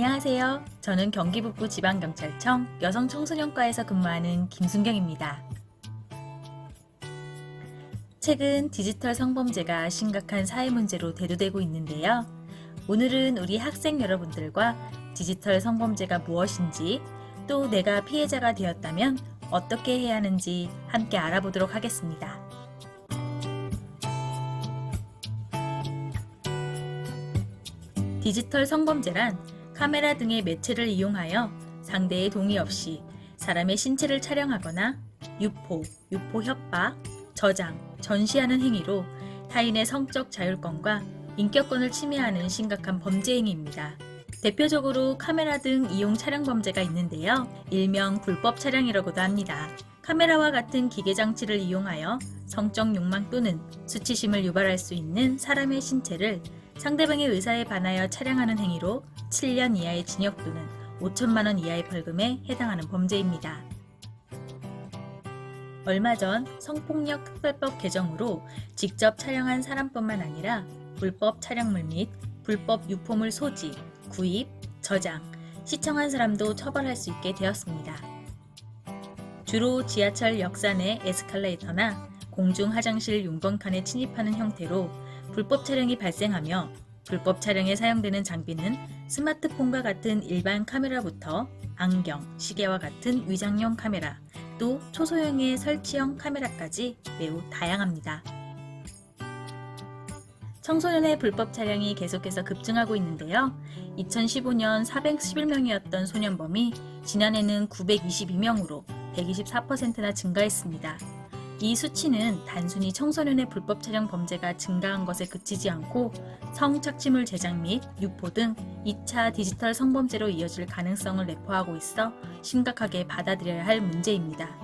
안녕하세요. 저는 경기북부 지방경찰청 여성청소년과에서 근무하는 김순경입니다. 최근 디지털 성범죄가 심각한 사회 문제로 대두되고 있는데요. 오늘은 우리 학생 여러분들과 디지털 성범죄가 무엇인지 또 내가 피해자가 되었다면 어떻게 해야 하는지 함께 알아보도록 하겠습니다. 디지털 성범죄란 카메라 등의 매체를 이용하여 상대의 동의 없이 사람의 신체를 촬영하거나 유포, 유포 협박, 저장, 전시하는 행위로 타인의 성적 자율권과 인격권을 침해하는 심각한 범죄 행위입니다. 대표적으로 카메라 등 이용 촬영 범죄가 있는데요. 일명 불법 촬영이라고도 합니다. 카메라와 같은 기계 장치를 이용하여 성적 욕망 또는 수치심을 유발할 수 있는 사람의 신체를 상대방의 의사에 반하여 촬영하는 행위로 7년 이하의 징역 또는 5천만 원 이하의 벌금에 해당하는 범죄입니다. 얼마 전 성폭력 특별법 개정으로 직접 촬영한 사람뿐만 아니라 불법 촬영물 및 불법 유포물 소지, 구입, 저장, 시청한 사람도 처벌할 수 있게 되었습니다. 주로 지하철 역사 내 에스컬레이터나 공중 화장실 용번칸에 침입하는 형태로 불법 촬영이 발생하며 불법 촬영에 사용되는 장비는 스마트폰과 같은 일반 카메라부터 안경, 시계와 같은 위장용 카메라, 또 초소형의 설치형 카메라까지 매우 다양합니다. 청소년의 불법 촬영이 계속해서 급증하고 있는데요. 2015년 411명이었던 소년범이 지난해는 922명으로 124%나 증가했습니다. 이 수치는 단순히 청소년의 불법 촬영 범죄가 증가한 것에 그치지 않고 성착취물 제작 및 유포 등 2차 디지털 성범죄로 이어질 가능성을 내포하고 있어 심각하게 받아들여야 할 문제입니다.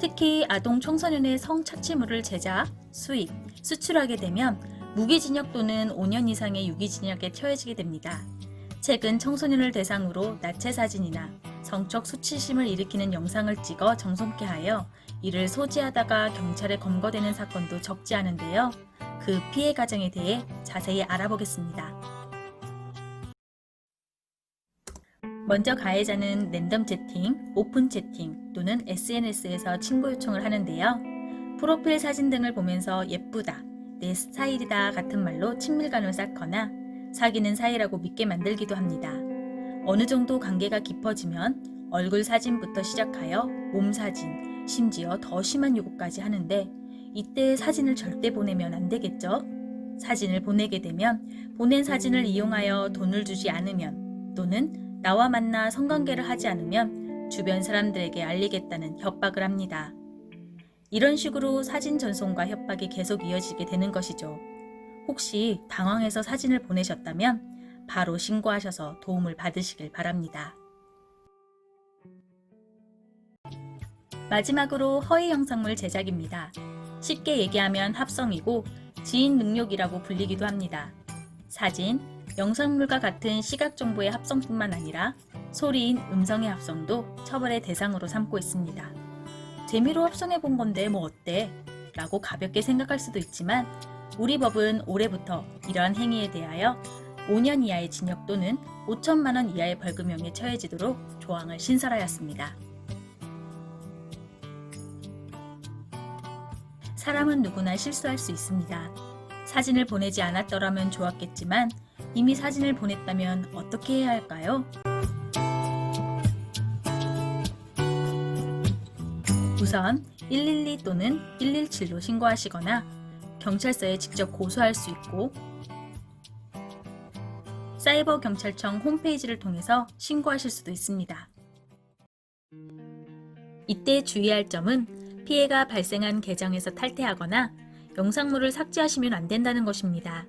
특히 아동 청소년의 성착취물을 제작, 수입, 수출하게 되면 무기징역 또는 5년 이상의 유기징역에 처해지게 됩니다. 최근 청소년을 대상으로 나체 사진이나 성적 수치심을 일으키는 영상을 찍어 정성케 하여 이를 소지하다가 경찰에 검거되는 사건도 적지 않은데요. 그 피해 과정에 대해 자세히 알아보겠습니다. 먼저 가해자는 랜덤 채팅, 오픈 채팅 또는 SNS에서 친구 요청을 하는데요. 프로필 사진 등을 보면서 예쁘다, 내 스타일이다 같은 말로 친밀감을 쌓거나 사귀는 사이라고 믿게 만들기도 합니다. 어느 정도 관계가 깊어지면 얼굴 사진부터 시작하여 몸 사진, 심지어 더 심한 요구까지 하는데 이때 사진을 절대 보내면 안 되겠죠? 사진을 보내게 되면 보낸 사진을 이용하여 돈을 주지 않으면 또는 나와 만나 성관계를 하지 않으면 주변 사람들에게 알리겠다는 협박을 합니다. 이런 식으로 사진 전송과 협박이 계속 이어지게 되는 것이죠. 혹시 당황해서 사진을 보내셨다면 바로 신고하셔서 도움을 받으시길 바랍니다. 마지막으로 허위 영상물 제작입니다. 쉽게 얘기하면 합성이고 지인 능력이라고 불리기도 합니다. 사진, 영상물과 같은 시각 정보의 합성뿐만 아니라 소리인 음성의 합성도 처벌의 대상으로 삼고 있습니다. 재미로 합성해 본 건데 뭐 어때? 라고 가볍게 생각할 수도 있지만 우리 법은 올해부터 이러한 행위에 대하여 5년 이하의 징역 또는 5천만 원 이하의 벌금형에 처해지도록 조항을 신설하였습니다. 사람은 누구나 실수할 수 있습니다. 사진을 보내지 않았더라면 좋았겠지만 이미 사진을 보냈다면 어떻게 해야 할까요? 우선 112 또는 117로 신고하시거나 경찰서에 직접 고소할 수 있고 사이버 경찰청 홈페이지를 통해서 신고하실 수도 있습니다. 이때 주의할 점은 피해가 발생한 계정에서 탈퇴하거나 영상물을 삭제하시면 안 된다는 것입니다.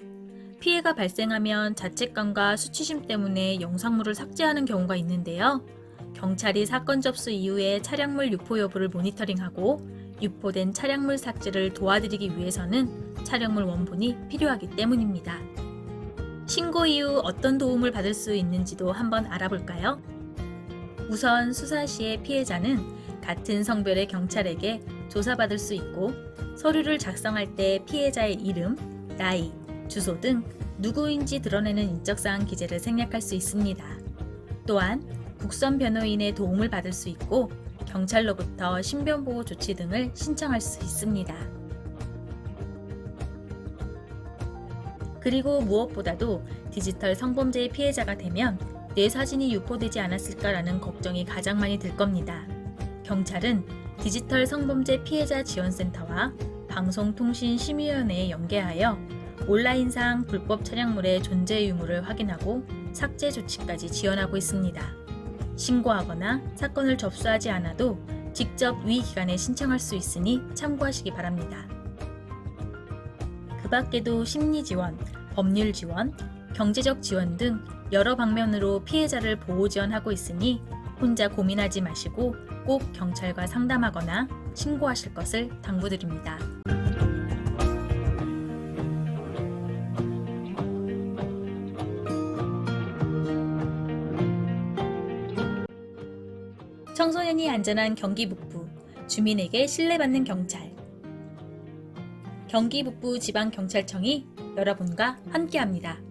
피해가 발생하면 자책감과 수치심 때문에 영상물을 삭제하는 경우가 있는데요. 경찰이 사건 접수 이후에 차량물 유포 여부를 모니터링하고 유포된 차량물 삭제를 도와드리기 위해서는 차량물 원본이 필요하기 때문입니다. 신고 이후 어떤 도움을 받을 수 있는지도 한번 알아볼까요? 우선 수사 시에 피해자는 같은 성별의 경찰에게 조사받을 수 있고 서류를 작성할 때 피해자의 이름, 나이, 주소 등 누구인지 드러내는 인적사항 기재를 생략할 수 있습니다. 또한 국선 변호인의 도움을 받을 수 있고 경찰로부터 신변보호 조치 등을 신청할 수 있습니다. 그리고 무엇보다도 디지털 성범죄의 피해자가 되면 내 사진이 유포되지 않았을까라는 걱정이 가장 많이 들 겁니다. 경찰은 디지털 성범죄 피해자 지원센터와 방송통신심의위원회에 연계하여 온라인상 불법 촬영물의 존재 유무를 확인하고 삭제 조치까지 지원하고 있습니다. 신고하거나 사건을 접수하지 않아도 직접 위 기관에 신청할 수 있으니 참고하시기 바랍니다. 그 밖에도 심리 지원, 법률 지원, 경제적 지원 등 여러 방면으로 피해자를 보호 지원하고 있으니 혼자 고민하지 마시고 꼭 경찰과 상담하거나 신고하실 것을 당부드립니다. 청소년이 안전한 경기 북부, 주민에게 신뢰받는 경찰. 경기 북부 지방 경찰청이 여러분과 함께합니다.